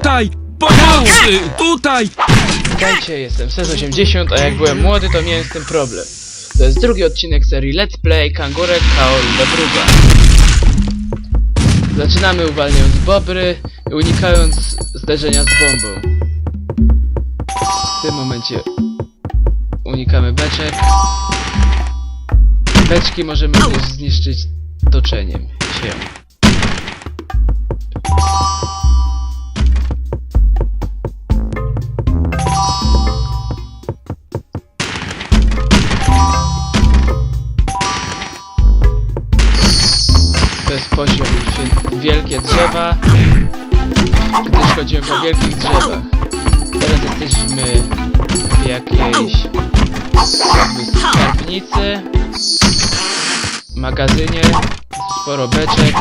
Tutaj! Pomocy! Tutaj! Witajcie, jestem SES80, a jak byłem młody, to miałem z tym problem. To jest drugi odcinek serii Let's Play Kangurek Kaolida Druga. Zaczynamy uwalniając bobry i unikając zderzenia z bombą. W tym momencie unikamy beczek. Beczki możemy też zniszczyć toczeniem się. Wielkie drzewa, gdyż chodzimy po wielkich drzewach. Teraz jesteśmy w jakiejś jakby skarbnicy, magazynie, sporo beczek,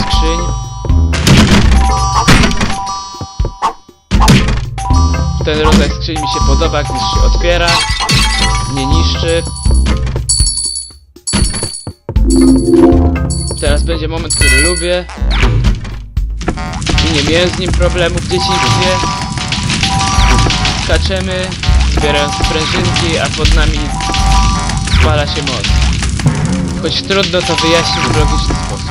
skrzyń. Ten rodzaj skrzyń mi się podoba, gdyż się otwiera, nie niszczy. Będzie moment, który lubię. I nie miałem z nim problemów w dzieciństwie. Skaczemy, zbierając sprężynki, a pod nami spala się moc. Choć trudno to wyjaśnić w logiczny sposób.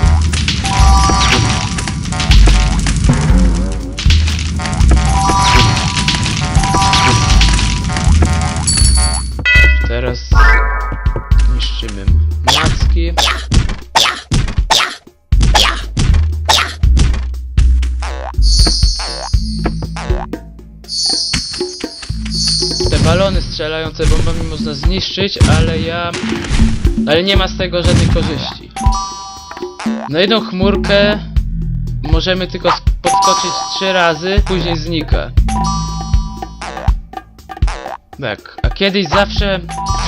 Teraz niszczymy macki. Strzelające bombami można zniszczyć, ale ja... Ale nie ma z tego żadnej korzyści. Na jedną chmurkę możemy tylko sk- podskoczyć trzy razy, później znika. Tak, a kiedyś zawsze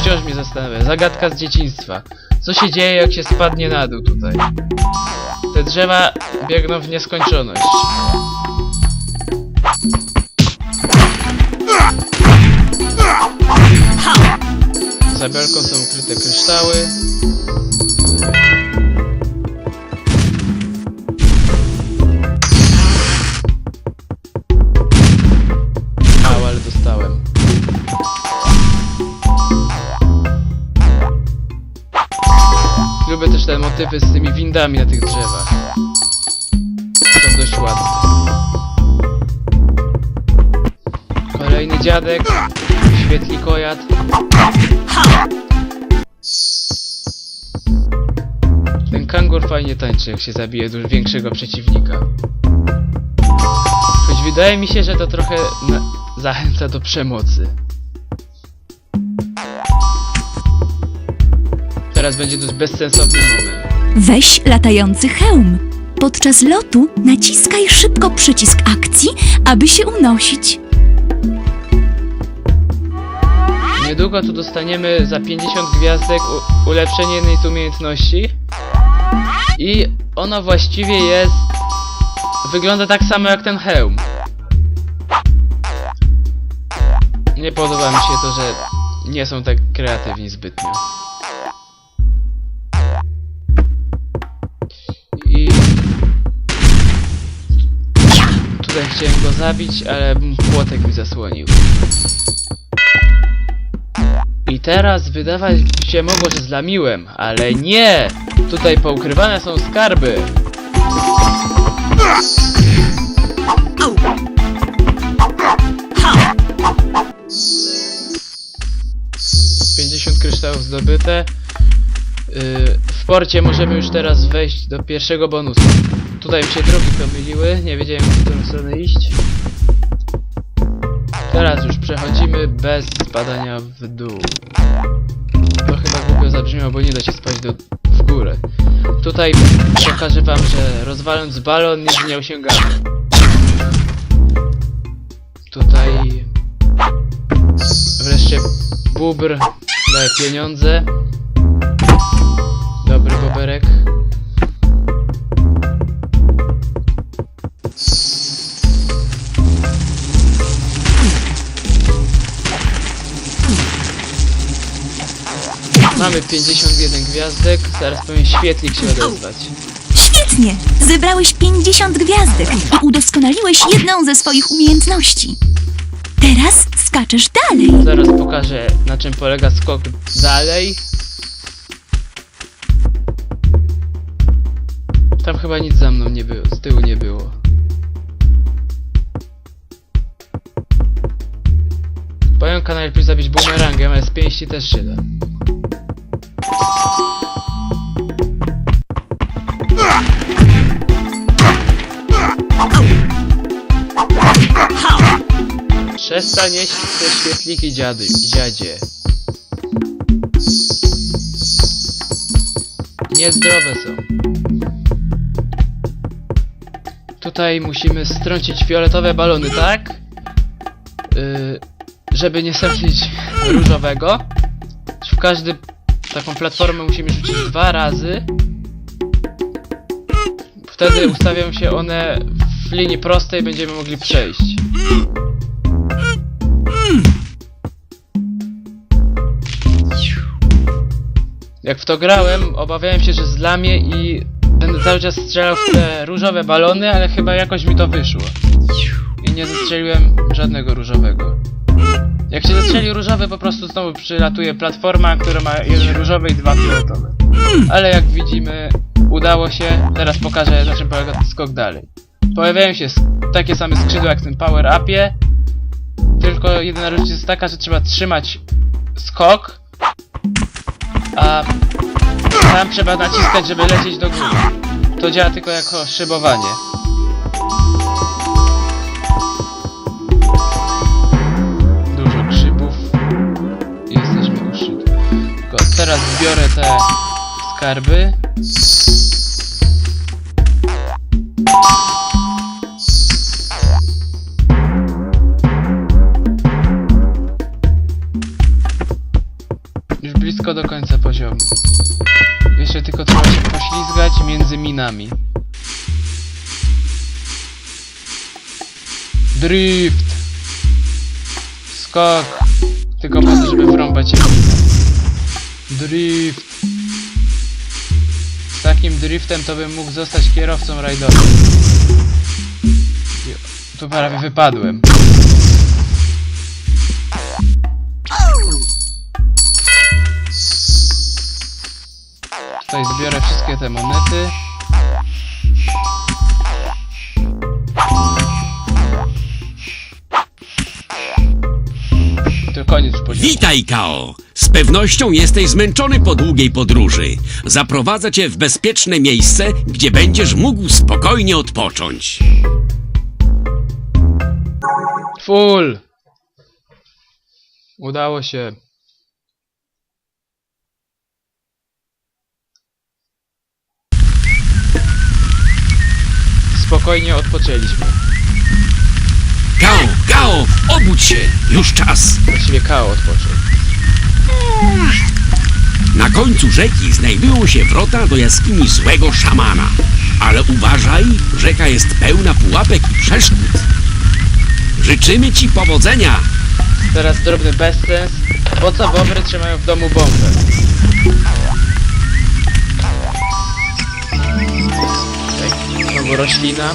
wciąż mnie zastanawia, zagadka z dzieciństwa. Co się dzieje jak się spadnie na dół tutaj? Te drzewa biegną w nieskończoność. Za są ukryte kryształy. Ale dostałem. Lubię też te motywy z tymi windami na tych drzewach. Są dość ładne. Kolejny dziadek, świetlikojad. Ten kangur fajnie tańczy, jak się zabije dużo większego przeciwnika. Choć wydaje mi się, że to trochę zachęca do przemocy. Teraz będzie dość bezsensowny moment. Weź latający hełm. Podczas lotu naciskaj szybko przycisk akcji, aby się unosić. Niedługo tu dostaniemy za 50 gwiazdek ulepszenie jednej z umiejętności. I ono właściwie jest... Wygląda tak samo jak ten hełm. Nie podoba mi się to, że nie są tak kreatywni zbytnio. I... Tutaj chciałem go zabić, ale płotek mi zasłonił. I teraz wydawać się mogło, że zlamiłem, ale nie! Tutaj poukrywane są skarby. Pięćdziesiąt kryształów zdobyte. Yy, w porcie możemy już teraz wejść do pierwszego bonusu. Tutaj mi się drogi pomyliły, nie wiedziałem w którą stronę iść. Teraz już przechodzimy bez spadania w dół. To chyba głupio zabrzmiało, bo nie da się spać do, w górę. Tutaj pokażę wam, że rozwaląc balon nie osiągamy. Tutaj wreszcie bubr daje pieniądze. Dobry boberek. Mamy 51 gwiazdek, zaraz powinien świetlik się odezwać. Świetnie! Zebrałeś 50 gwiazdek i udoskonaliłeś jedną ze swoich umiejętności. Teraz skaczesz dalej. Zaraz pokażę na czym polega skok dalej. Tam chyba nic za mną nie było, z tyłu nie było. Pająka najlepiej zabić bumerangiem, ale z pięści też się da. Przestań jeść te świetliki dziady, dziadzie. Niezdrowe są. Tutaj musimy strącić fioletowe balony, tak? Yy, żeby nie stracić różowego. W każdy taką platformę musimy rzucić dwa razy. Wtedy ustawią się one w linii prostej, będziemy mogli przejść. Jak w to grałem, obawiałem się, że zlamię i będę cały czas strzelał w te różowe balony, ale chyba jakoś mi to wyszło. I nie zastrzeliłem żadnego różowego. Jak się zastrzeli różowy, po prostu znowu przylatuje platforma, która ma jeden różowy i dwa fioletowe. Ale jak widzimy, udało się. Teraz pokażę, na czym polega skok dalej. Pojawiają się takie same skrzydła jak w tym power upie, tylko jedyna różnica jest taka, że trzeba trzymać skok, a tam trzeba naciskać, żeby lecieć do góry. To działa tylko jako szybowanie. Teraz zbiorę te skarby. Już blisko do końca poziomu. Jeszcze tylko trzeba się poślizgać między minami. Drift! Skok! Tylko po to, żeby wrąbać się. Drift! Z takim driftem to bym mógł zostać kierowcą rajdowym. Tu prawie wypadłem. Tutaj zbiorę wszystkie te monety. To koniec poziomu. Witaj, Kao! Z pewnością jesteś zmęczony po długiej podróży. Zaprowadzę cię w bezpieczne miejsce, gdzie będziesz mógł spokojnie odpocząć. Full! Udało się. Spokojnie odpoczęliśmy. Kao, Kao, obudź się! Już czas! Właściwie Kao odpoczął. Na końcu rzeki znajdują się wrota do jaskini złego szamana. Ale uważaj, rzeka jest pełna pułapek i przeszkód. Życzymy ci powodzenia! Teraz drobny bezsens. Po co bobry trzymają w domu bombę? Znowu roślina.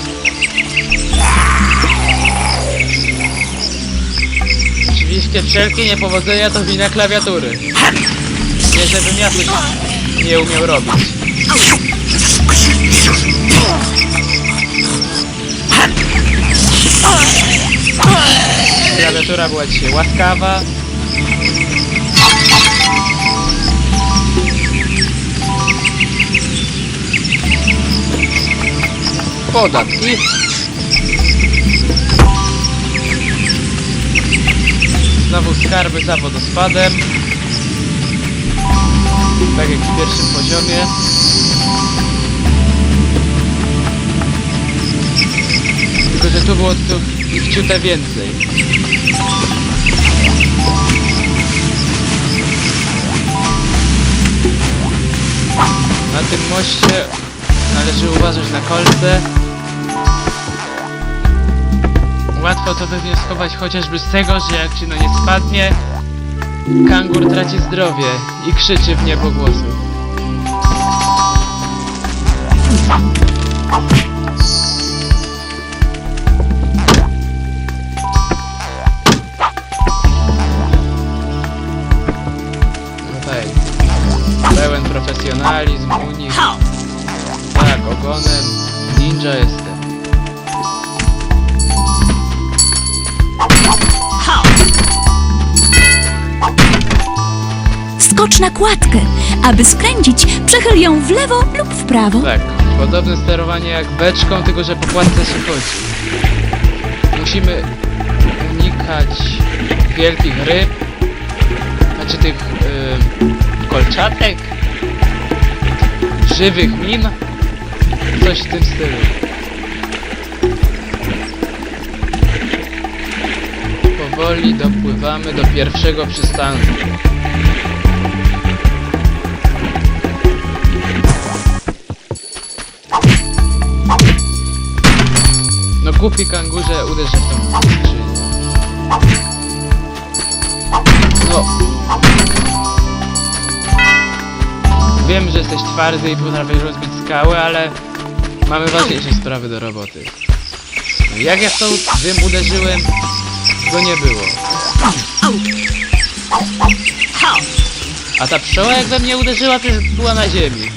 Oczywiście wszelkie niepowodzenia to wina klawiatury. Nie żebym ja nie umiał robić. Klawiatura była dzisiaj łaskawa. Podatki. Znowu skarby za wodospadem. Tak jak w pierwszym poziomie. Tylko, że tu było tu ich ciutę więcej. Na tym moście należy uważać na kolce. Łatwo to wywnioskować chociażby z tego, że jak się no nie spadnie, kangur traci zdrowie i krzyczy w niebogłosy. Aby skręcić, przechyl ją w lewo lub w prawo. Tak, podobne sterowanie jak beczką, tylko że po kładce się chodzi. Musimy unikać wielkich ryb, znaczy tych yy, kolczatek, żywych min, coś w tym stylu. Powoli dopływamy do pierwszego przystanku. Głupi kangurze uderzy w tą. No. Wiem, że jesteś twardy i potrafisz rozbić skały, ale mamy ważniejsze sprawy do roboty. No, Jak ja w tą dym uderzyłem, go nie było. A ta pszczoła jak we mnie uderzyła, przecież była na ziemi.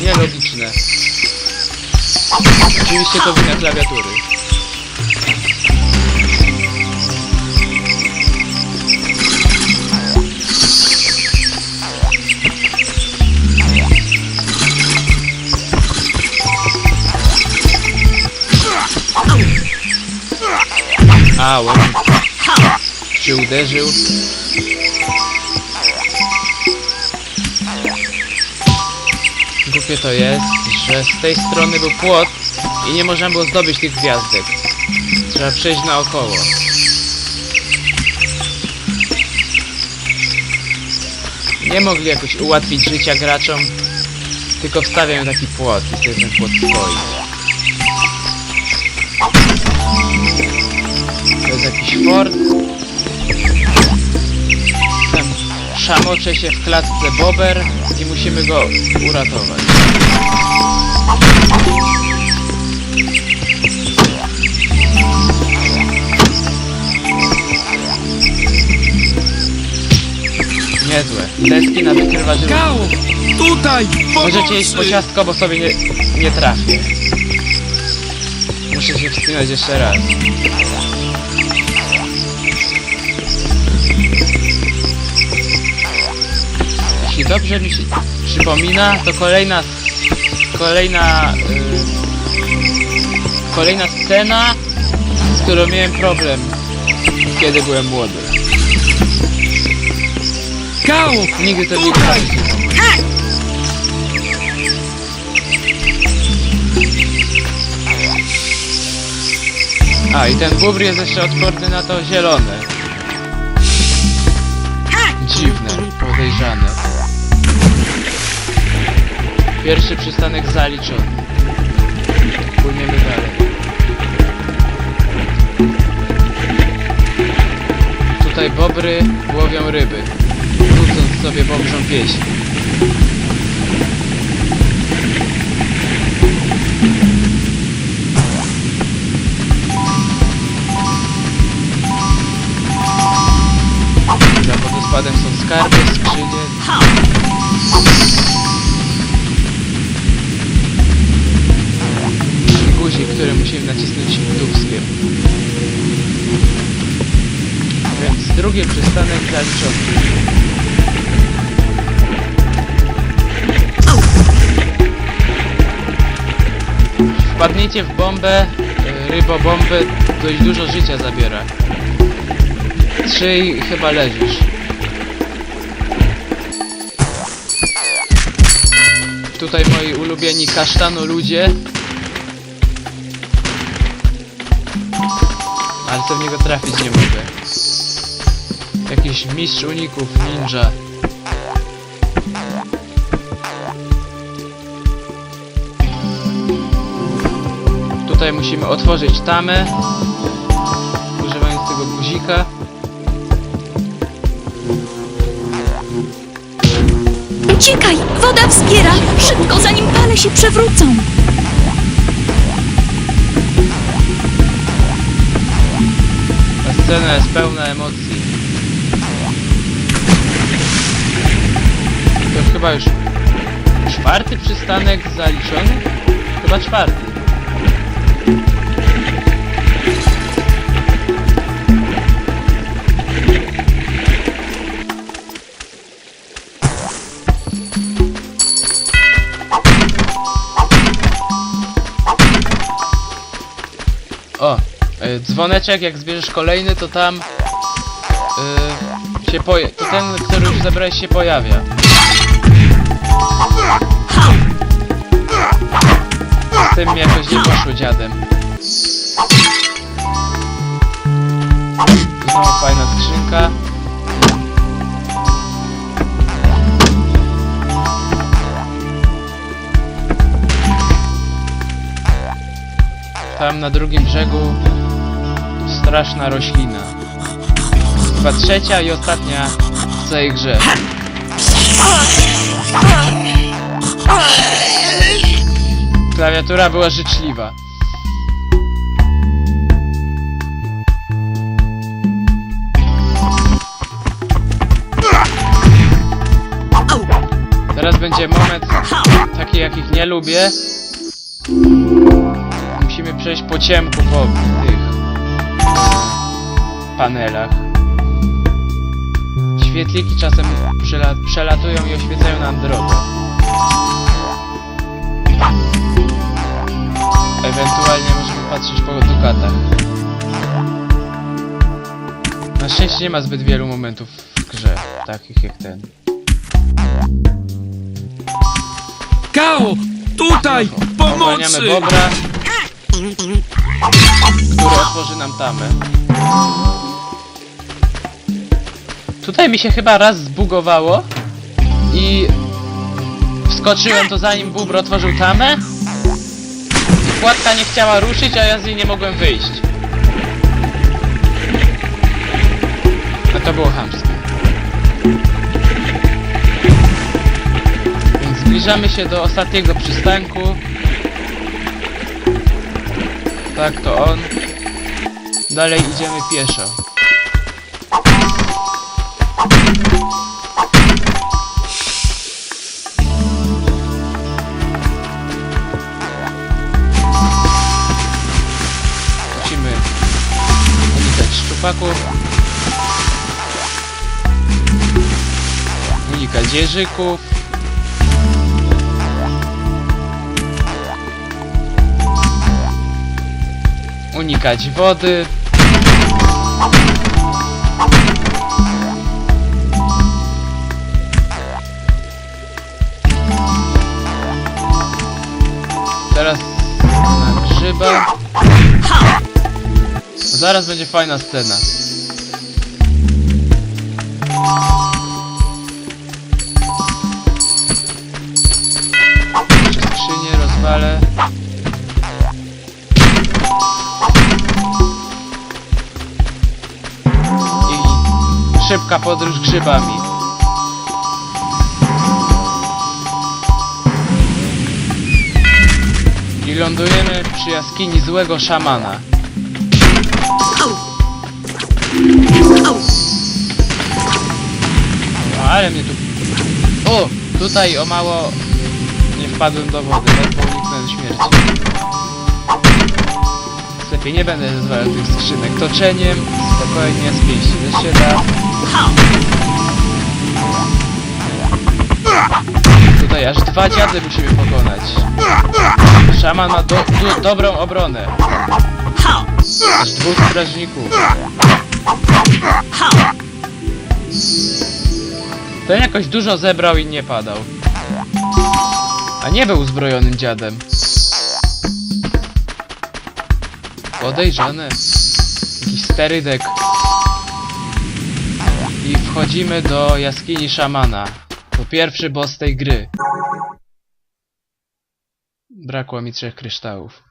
Nielogiczne. Oczywiście to wina klawiatury. A, łeb. Czy uderzył? Głupie to jest, że z tej strony był płot i nie można było zdobyć tych gwiazdek. Trzeba przejść naokoło. Nie mogli jakoś ułatwić życia graczom, tylko wstawiają taki płot i sobie ten płot stoi. To jest jakiś fort. Tam szamocze się w klatce bober i musimy go uratować. Niezłe. Deski na wykrywaczu. Gał! Tutaj! Możecie iść po pomocy! ciastko, bo sobie nie, nie trafię. Muszę się wspinać jeszcze raz. Jeśli dobrze mi się przypomina, to kolejna kolejna y, kolejna scena, z którą miałem problem, kiedy byłem młody. Gał! Nigdy to nie Tutaj! A, i ten bubr jest jeszcze odporny na to zielone. Dziwne, podejrzane. Pierwszy przystanek zaliczony. Płyniemy dalej. Tutaj bobry łowią ryby, sobie bobrzą pieśń. Za wodospadem są skarby, skrzynie. Guzik, który musimy nacisnąć dubskiem. Więc drugi przystanek zaliczony. W bombę, y, rybobombę, dość dużo życia zabiera. Trzy i chyba leżysz. Tutaj moi ulubieni kasztano ludzie. Ale co w niego trafić nie mogę. Jakiś mistrz uników, ninja. Tutaj musimy otworzyć tamę. Używając tego guzika. Uciekaj! Woda wzbiera! Szybko, zanim pale się przewrócą! Ta scena jest pełna emocji. To chyba już czwarty przystanek zaliczony? Chyba czwarty. Dzwoneczek, jak zbierzesz kolejny, to tam y, się poje... To ten, który już zebrałeś się pojawia. Z tym mi jakoś nie poszło dziadem. Znowu fajna skrzynka. Tam na drugim brzegu straszna roślina. Chyba trzecia i ostatnia w całej grze. Klawiatura była życzliwa. Teraz będzie moment taki jakich nie lubię. Musimy przejść po ciemku tych panelach. Świetliki czasem przela przelatują i oświecają nam drogę. Ewentualnie możemy patrzeć po dukatach. Na szczęście nie ma zbyt wielu momentów w grze, takich jak ten. Kao! Tutaj! Pomocy! Bobra, który otworzy nam tamę. Tutaj mi się chyba raz zbugowało i wskoczyłem to zanim Bubr otworzył tamę i kładka nie chciała ruszyć, a ja z niej nie mogłem wyjść. A to było chamskie. Więc zbliżamy się do ostatniego przystanku. Tak, to on. Dalej idziemy pieszo. Szczupaków. Unikać jeżyków. Unikać wody. Teraz na grzyba. Zaraz będzie fajna scena. Skrzynię rozwalę. I szybka podróż grzybami. I lądujemy przy jaskini złego szamana. Ale mnie tu... O! Tutaj o mało nie wpadłem do wody, ledwo uniknąłem śmierci. Lepiej nie będę rozwalał tych skrzynek toczeniem, spokojnie, z pięści ze się da. Tutaj aż dwa dziady musimy pokonać. Szaman ma do, do, dobrą obronę. Aż dwóch strażników. Ten jakoś dużo zebrał i nie padał. A nie był uzbrojonym dziadem. Podejrzane. Jakiś sterydek. I wchodzimy do jaskini szamana. To pierwszy boss tej gry. Brakło mi trzech kryształów.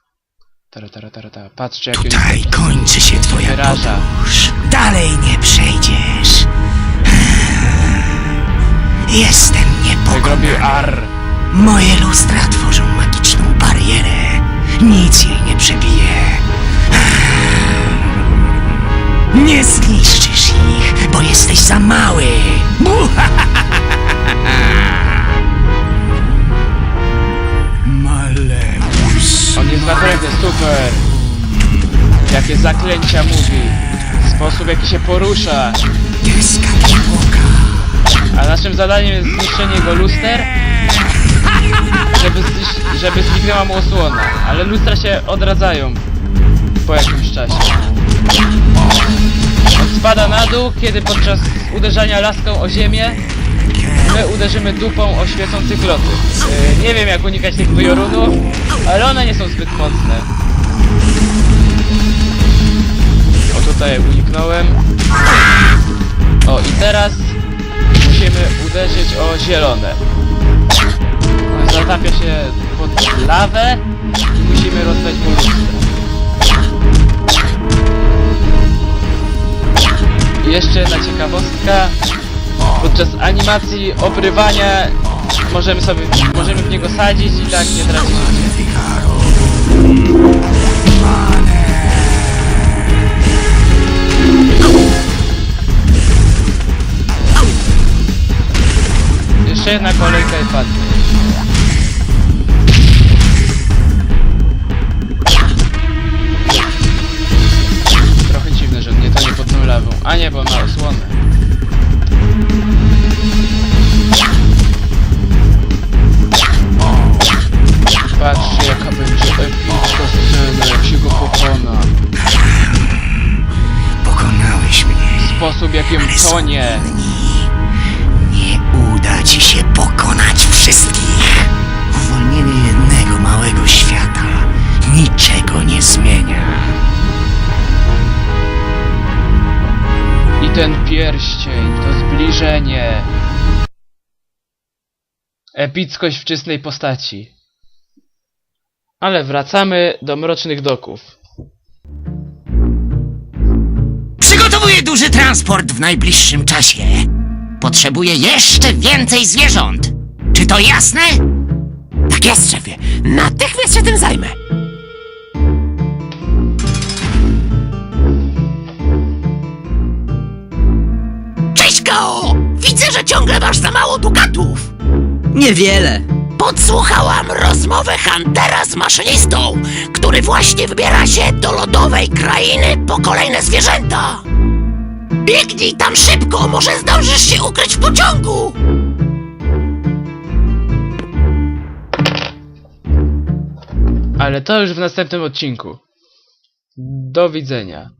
Tara, tara, tara, tara. Patrzcie jak Tutaj kończy się twoja wyraża. podróż. Dalej nie przejdziesz. Jestem Jak robił niepokonany. ar. Moje lustra tworzą magiczną barierę. Nic jej nie przebije. Nie zniszczysz ich, bo jesteś za mały. Maleus. On jest naprawdę super. Jakie zaklęcia mówi. Sposób jaki się porusza. A naszym zadaniem jest zniszczenie jego luster, żeby, znisz- żeby zniknęła mu osłona. Ale lustra się odradzają. Po jakimś czasie. On spada na dół, kiedy podczas uderzania laską o ziemię my uderzymy dupą o świecący kloty. Yy, nie wiem jak unikać tych wyjorunów, ale one nie są zbyt mocne. O tutaj uniknąłem. O i teraz musimy uderzyć o zielone. On zatapia się pod lawę i musimy mu lustro. I jeszcze jedna ciekawostka. Podczas animacji obrywania możemy sobie, możemy w niego sadzić i tak nie tracić życia. Jeszcze jedna kolejka i padnie. Trochę dziwne, że mnie to nie pod tą lawą. A nie, bo ma osłonę. Jakim tonie. Nie uda ci się pokonać wszystkich. Uwolnienie jednego małego świata niczego nie zmienia. I ten pierścień, to zbliżenie. Epickość w czystej postaci. Ale wracamy do mrocznych doków. Przygotowuję duży transport w najbliższym czasie. Potrzebuję jeszcze więcej zwierząt. Czy to jasne? Tak jest, szefie. Natychmiast się tym zajmę. Cześć, Gao! Widzę, że ciągle masz za mało dukatów. Niewiele. Podsłuchałam rozmowę Huntera z maszynistą, który właśnie wybiera się do lodowej krainy po kolejne zwierzęta. Biegnij tam szybko, może zdążysz się ukryć w pociągu. Ale to już w następnym odcinku. Do widzenia.